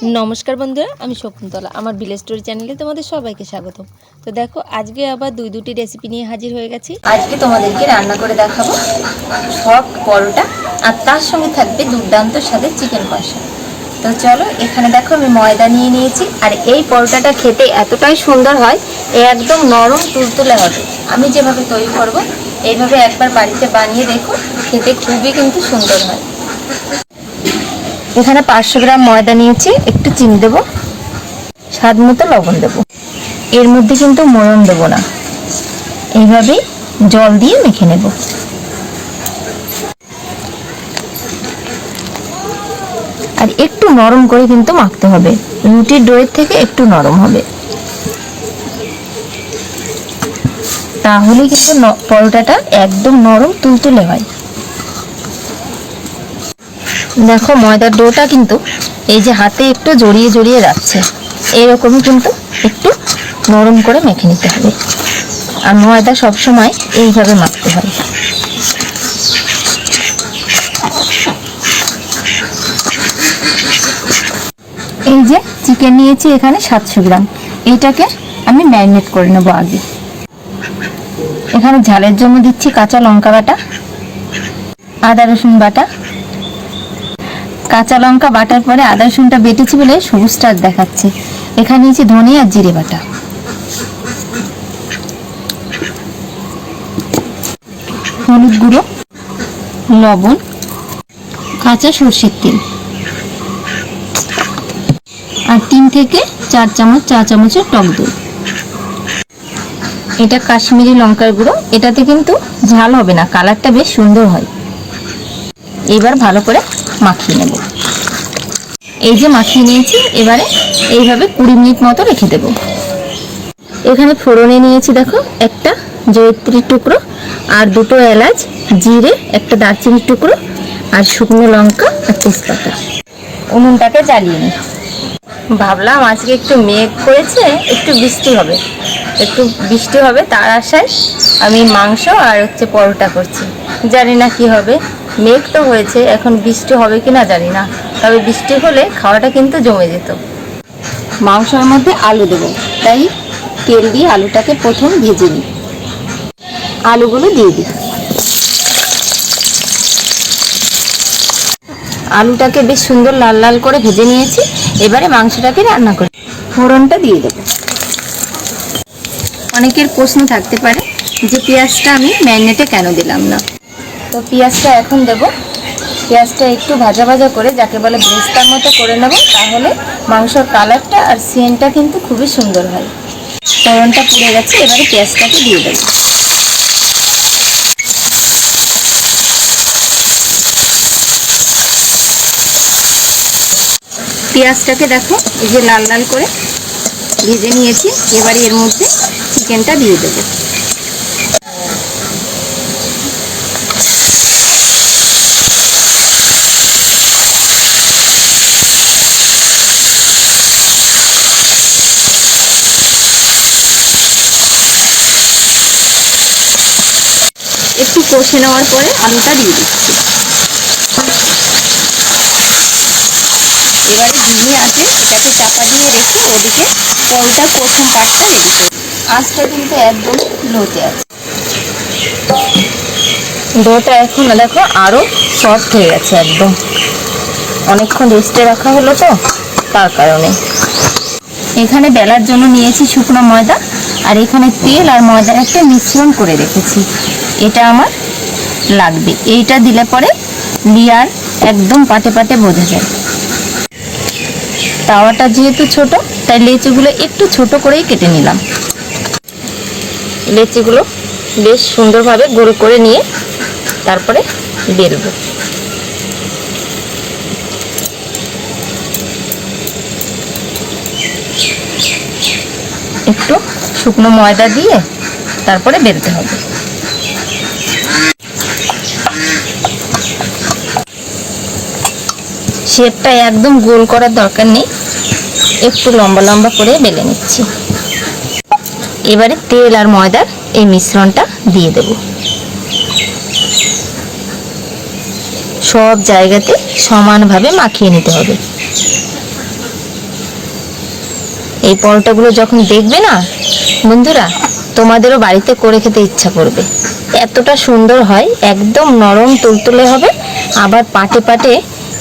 নমস্কার বন্ধুরা, আমি শকুন্তলা, আমার ভিলেজ স্টোরি চ্যানেলে তোমাদের সবাইকে স্বাগতম। তো দেখো, আজকে আবার দুই দুটি রেসিপি নিয়ে হাজির হয়ে গেছি। আজকে তোমাদেরকে রান্না করে দেখাবো সব পরোটা, আর তার সঙ্গে থাকবে দুর্দান্ত স্বাদে চিকেন কষা। তো চলো, এখানে দেখো আমি ময়দা নিয়ে নিয়েছি, আর এই পরোটাটা খেতে এতটাই সুন্দর হয়, এ একদম নরম তুলতুলে হবে। আমি যেভাবে তৈরি করব, এইভাবে একবার বাড়িতে বানিয়ে দেখো, খেতে খুবই কিন্তু সুন্দর হয়। এখানে পাঁচশো গ্রাম ময়দা নিয়েছি, একটু চিনি দেবো, স্বাদ মতো লবণ দেবো। এর মধ্যে কিন্তু মরণ দেবো না। এইভাবেই জল দিয়ে মেখে নেব। আর একটু নরম করে কিন্তু মাখতে হবে। রুটির ডোয়ের থেকে একটু নরম হবে। তাহলে কিন্তু পরোটাটা একদম নরম, তুলতুলে হয়। দেখো ময়দার ডোটা কিন্তু এই যে হাতে একটু জড়িয়ে জড়িয়ে রাখছে এরকমই কিন্তু একটু নরম করে মেখে নিতে হবে। আর ময়দা সবসময় এইভাবে মাখতে হয়। এই যে চিকেন নিয়েছি এখানে সাতশো গ্রাম। এইটাকে আমি ম্যারিনেট করে নেব আগে। এখানে ঝালের জন্য দিচ্ছি কাঁচা লঙ্কা বাটা, আদা রসুন বাটা কাঁচা লঙ্কা বাটার পরে আদা রসুনটা বেটেছি বলে সবুজটা দেখাচ্ছে। এখানে নিয়েছি ধনে আর জিরে বাটা। হলুদ গুঁড়ো, লবণ, কাঁচা সর্ষের তেল। আর তিন থেকে চার চামচ, চা চামচের টক দই। এটা কাশ্মীরি লঙ্কার গুঁড়ো। এটাতে কিন্তু ঝাল হবে না, কালারটা বেশ সুন্দর হয়। এবার ভালো করে মাখিয়ে নেব। এই যে মাখিয়ে নিয়েছি, এবারে এইভাবে কুড়ি মিনিট মতো রেখে দেব। এখানে ফোড়নে নিয়েছি দেখো একটা জয়ত্রীর টুকরো আর দুটো এলাচ, জিরে, একটা দারচিনির টুকরো আর শুকনো লঙ্কা আর তেজপাতা। উনুনটাকে জ্বালিয়ে নিই। ভাবলাম আজকে একটু মেঘ করেছে, একটু বৃষ্টি হবে। একটু বৃষ্টি হবে তার আশায় আমি মাংস আর হচ্ছে পরোটা করছি। জানি না কি হবে। মেঘ তো হয়েছে, এখন বৃষ্টি হবে কি না জানি না। তবে বৃষ্টি হলে খাওয়াটা কিন্তু জমে যেত। মাংসের মধ্যে আলু দেবো। তাই তেল দিয়ে আলুটাকে প্রথম ভেজে নিই। আলুগুলো দিয়ে দিই। আলুটাকে বেশ সুন্দর লাল লাল করে ভেজে নিয়েছি। এবারে মাংসটাকে রান্না করি। ফোড়নটা দিয়ে দেবো। অনেকের প্রশ্ন থাকতে পারে যে পেঁয়াজটা আমি ম্যারিনেটে কেন দিলাম না? তো পেঁয়াজটা এখন দেব। পেঁয়াজটা একটু ভাজা ভাজা করে যাকে বলে ব্রেস্তার মতো করে নেব, তাহলে মাংসর কালারটা আর সেন্টটা কিন্তু খুবই সুন্দর হয়। ফোড়নটা পুড়ে গেছে, এবারে পেঁয়াজটাকে দিয়ে দেবো। পেঁয়াজটাকে দেখো, এই যে লাল লাল করে ভেজে নিয়েছি, এবারে এর মধ্যে চিকেনটা দিয়ে দেবো। একটু কষে নেওয়ার পরে আলুটা দিয়ে দিচ্ছি। এবারে ঝিঙে আছে, এটাকে চাপা দিয়ে রেখে ওদিকে পরোটার প্রথম পার্টটা রেডি করব আঁচটা কিন্তু একদম লোতে আছে। ডোটা এখন দেখো আরও সফট হয়ে গেছে একদম। অনেকক্ষণ রেস্টে রাখা হলো তো, তার কারণে। এখানে বেলার জন্য নিয়েছি শুকনো ময়দা, আর এখানে তেল আর ময়দার একটা মিশ্রণ করে রেখেছি। এটা আমার লাগবে। এইটা দিলে পরে লিয়ার একদম পাটে পাটে বোঝা যায়। তাওয়াটা যেহেতু ছোট, তাই লেচিগুলো একটু ছোট করেই কেটে নিলাম। লেচিগুলো বেশ সুন্দরভাবে গোল করে নিয়ে তারপরে বেলবো। একটু শুকনো ময়দা দিয়ে তারপরে বেলতে হবে। শেপটা একদম গোল করার দরকার নেই। একটু লম্বা লম্বা করে বেলে নিচ্ছি। এবারে তেল আর ময়দার এই মিশ্রণটা দিয়ে দেব। সব জায়গাতে সমানভাবে মাখিয়ে নিতে হবে। এই পরোটাগুলো যখন দেখবে না, বন্ধুরা, তোমাদেরও বাড়িতে করে খেতে ইচ্ছা করবে। এতটা সুন্দর হয়, একদম নরম তুলতুলে হবে, আবার পাটে পাটে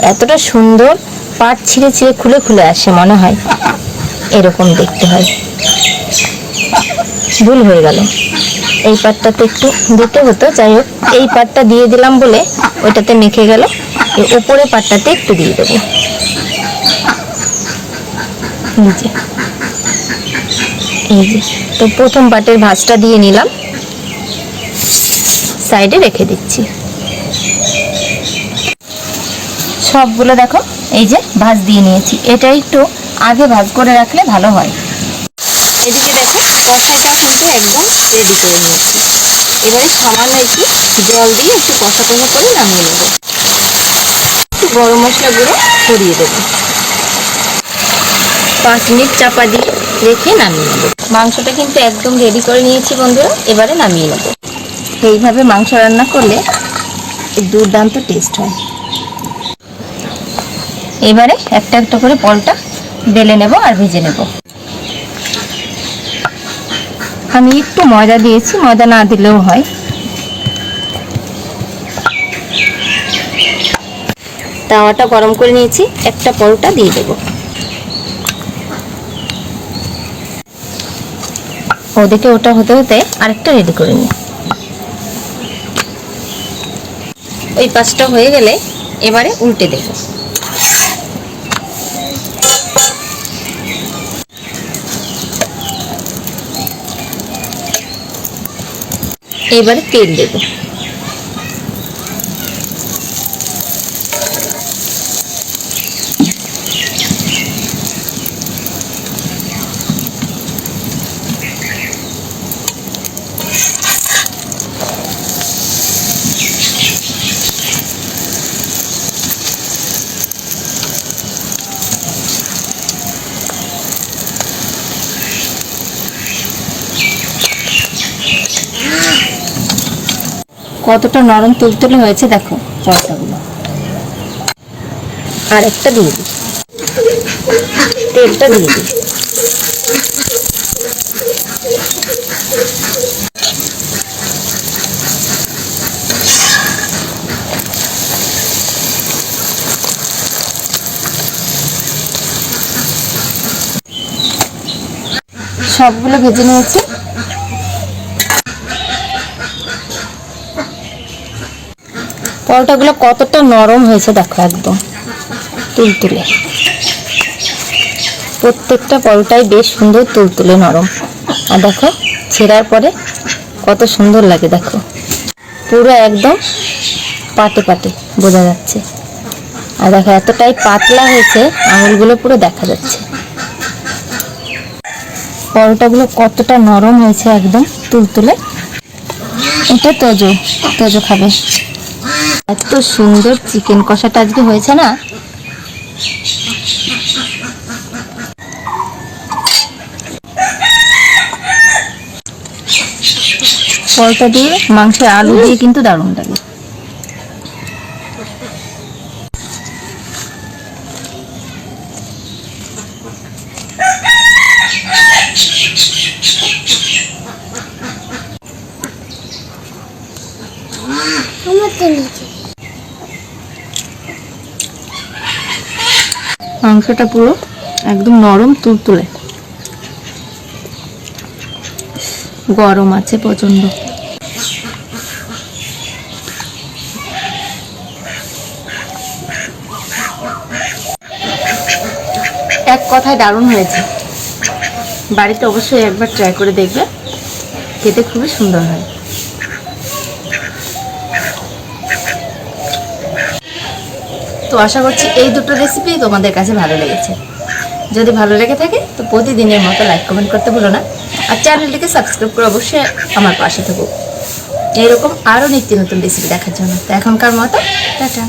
এতটা সুন্দর পাট ছিঁড়ে ছিঁড়ে খুলে খুলে আসে মনে হয়। এরকম দেখতে হয়। ভুল হয়ে গেল। এই পাটটাতে একটু দিতে হতো, যাই হোক, এই পাটটা দিয়ে দিলাম বলে ওইটাতে মেখে গেল। এই ওপরে পাটটাতে একটু দিয়ে দেবো। এই যে। তো প্রথম পাটের ভাঁজটা দিয়ে নিলাম। সাইডে রেখে দিচ্ছি। সবগুলো দেখো, এই যে ভাজ দিয়ে নিয়েছি। এটা একটু আগে ভাজ করে রাখলে ভালো হয়। এদিকে দেখো কষাটা কিন্তু একদম রেডি করে নিয়েছি। এবারে সামান্য একটু জল দিয়ে একটু কষা কষা করে নামিয়ে নেব। একটু গরম মশলা গুঁড়ো ছড়িয়ে দেবো। পাঁচ মিনিট চাপা দিয়ে রেখে নামিয়ে নেব। মাংসটা কিন্তু একদম রেডি করে নিয়েছি বন্ধুরা, এবারে নামিয়ে নেব। এইভাবে মাংস রান্না করলে দুর্দান্ত টেস্ট হয়। এবারে একটা একটা করে পলটা বেলে নেব আর ভেজে নেব। আমি একটু ময়দা দিয়েছি, ময়দা না দিলেও হয়। তাওয়াটা গরম করে নিয়েছি, একটা পরোটা দিয়ে দেবো। ওদিকে ওটা হতে হতে আরেকটা রেডি করে নিই। ওই পাঁচটা হয়ে গেলে এবারে উল্টে দেব। এবারে তেল দেব। কতটা নরম তুলতুলে হয়েছে দেখো পরোটাগুলো আর একটা দিয়ে দিই। তেলটা দিয়ে দিই। সবগুলো ভেজে নিয়েছি। পরোটাগুলো কতটা নরম হয়েছে দেখো একদম। তুলতুলে প্রত্যেকটা পরোটাই বেশ সুন্দর তুলতুলে নরম। আর দেখো, ছেঁড়ার পরে কত সুন্দর লাগে দেখো। পুরো একদম পাটে পাটে বোঝা যাচ্ছে। আর দেখো, এতটাই পাতলা হয়েছে, আঙুলগুলো পুরো দেখা যাচ্ছে। পরোটাগুলো কতটা নরম হয়েছে একদম তুলতুলে এটা তোজো তোজো খাবে। এত সুন্দর চিকেন কষাটা আজকে হয়েছে না? পরোটা দিয়ে মাংসের আলু দিয়ে কিন্তু দারুণ লাগে। মাংসটা পুরো একদম নরম তুলতুলে। গরম আছে প্রচণ্ড এক কথায় দারুণ হয়েছে। বাড়িতে অবশ্যই একবার ট্রাই করে দেখবে। খেতে খুবই সুন্দর হয়। তো আশা করছি এই দুটো রেসিপি তোমাদের কাছে ভালো লেগেছে। যদি ভালো লেগে থাকে, তো প্রতিদিনের মতো লাইক কমেন্ট করতে ভুলো না। আর চ্যানেলটিকে সাবস্ক্রাইব করে অবশ্যই আমার পাশে থাকো। এইরকম আরও নিত্য নতুন রেসিপি দেখার জন্য। তো এখনকার মতো, টাটা।